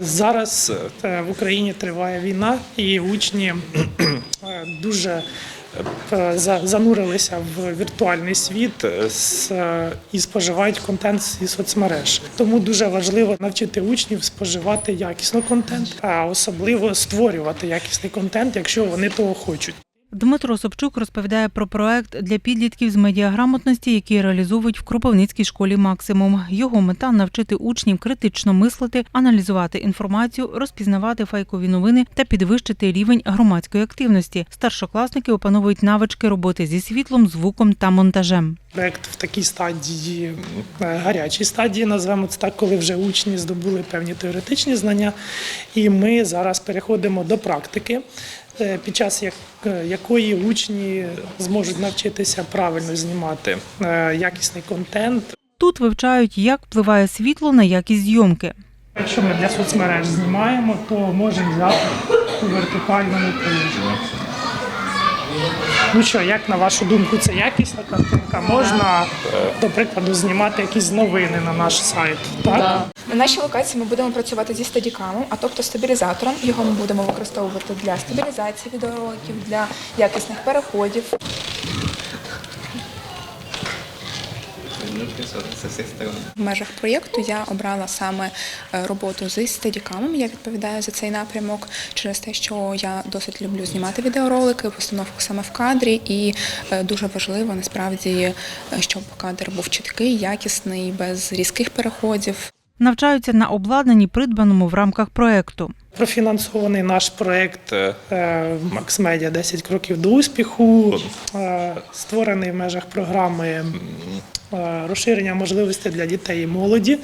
Зараз е, в Україні триває війна, і учні е, дуже е, за- занурилися в віртуальний світ і споживають контент зі соцмереж. Тому дуже важливо навчити учнів споживати якісно контент, а особливо створювати якісний контент, якщо вони того хочуть. Дмитро Собчук розповідає про проект для підлітків з медіаграмотності, який реалізовують в Кропивницькій школі Максимум. Його мета навчити учнів критично мислити, аналізувати інформацію, розпізнавати фейкові новини та підвищити рівень громадської активності. Старшокласники опановують навички роботи зі світлом, звуком та монтажем. Проект в такій стадії, е, гарячій стадії, назвемо це так, коли вже учні здобули певні теоретичні знання, і ми зараз переходимо до практики, під час як- е, якої учні зможуть навчитися правильно знімати е, якісний контент. Тут вивчають, як впливає світло на якість зйомки. Якщо ми для соцмереж знімаємо, то можемо взяти у вертикальному положенні. Ну що, як на вашу думку, це якісна картинка? Можна, до прикладу, знімати якісь новини на наш сайт, так? На нашій локації ми будемо працювати зі стадікамом, а тобто стабілізатором. Його ми будемо використовувати для стабілізації відеороликів, для якісних переходів. З усіх сторон. В межах проєкту я обрала саме е, роботу зі стадікамом. Я відповідаю за цей напрямок через те, що я досить люблю знімати відеоролики, постановку саме в кадрі, і е, дуже важливо насправді, е, щоб кадр був чіткий, якісний, без різких переходів. Навчаються на обладнанні, придбаному в рамках проекту. Профінансований наш проект Максмедіа Max Media 10 кроків до успіху, е, створений в межах програми е, розширення можливостей для дітей і молоді е,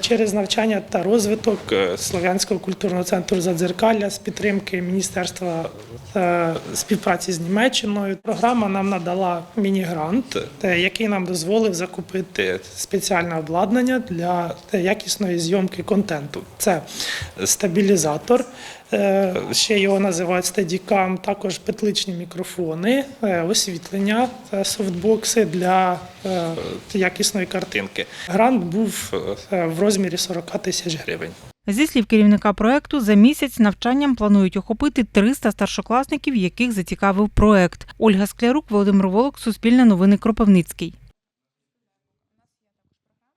через навчання та розвиток е, Слов'янського культурного центру Задзеркалля з підтримки Міністерства е, співпраці з Німеччиною. Програма нам надала міні-грант, е, який нам дозволив закупити спеціальне обладнання для е, якісної зйомки контенту. Це стабілізатор. е, Ще його називають стадікам, також петличні мікрофони, е, освітлення, е, софтбокси для е, якісної картинки. Грант був е, в розмірі 40 тисяч гривень. Зі слів керівника проекту, за місяць навчанням планують охопити 300 старшокласників, яких зацікавив проект. Ольга Склярук, Володимир Волок, Суспільне новини Кропивницький.